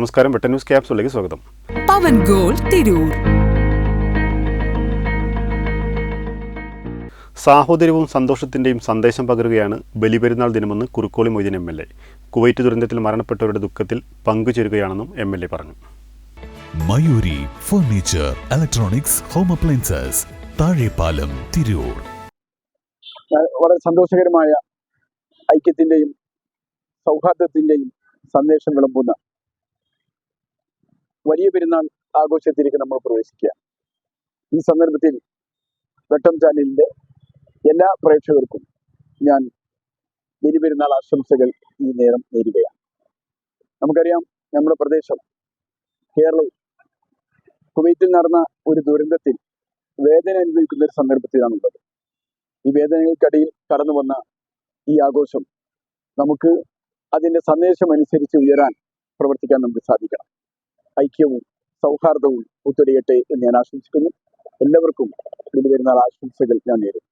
നമസ്കാരം വെട്ടൻ ന്യൂസ് ക്യാപ്സിലേക്ക് സ്വാഗതം. പവൻ ഗോൾ തിരൂർ. സാഹോദര്യവും സന്തോഷത്തിന്റെയും സന്ദേശം പകരുകയാണ് ബലിപെരുന്നാൾ ദിനമെന്ന് Kurukkoli Moideen M L A. Kuwait ദുരന്തത്തിൽ മരണപ്പെട്ടവരുടെ ദുഃഖത്തിൽ പങ്കുചേരുകയാണെന്നും എം എൽ എ പറഞ്ഞു. Mayuri furniture electronics home appliances Thazhepalam Tirur. വളരെ സന്തോഷകരമായ ഐക്യത്തിന്റെയും സൗഹാർദ്ദത്തിന്റെയും സന്ദേശം വിളമ്പുന്ന വലിയ പെരുന്നാൾ ആഘോഷത്തിലേക്ക് നമ്മൾ പ്രവേശിക്കുക. ഈ സന്ദർഭത്തിൽ വെട്ടം ചാനലിന്റെ എല്ലാ പ്രേക്ഷകർക്കും ഞാൻ പെരുന്നാൾ ആശംസകൾ ഈ നേരം നേരുകയാണ്. നമുക്കറിയാം നമ്മുടെ പ്രദേശം കേരളവും കുവൈറ്റിൽ നടന്ന ഒരു ദുരന്തത്തിൽ വേദന അനുഭവിക്കുന്ന ഒരു സന്ദർഭത്തിലാണുള്ളത് ഈ വേദനകൾക്കടിയിൽ കടന്നു വന്ന ഈ ആഘോഷം നമുക്ക് അതിന്റെ സന്ദേശം അനുസരിച്ച് ഉയരാൻ പ്രവർത്തിക്കാൻ നമുക്ക് സാധിക്കണം. ഐക്യവും സൗഹാർദ്ദവും ഒത്തുടിയട്ടെ എന്ന് ഞാൻ ആശംസിക്കുന്നു. എല്ലാവർക്കും ഇനി വരുന്ന ആശംസകൾ ഞാൻ നേരിടും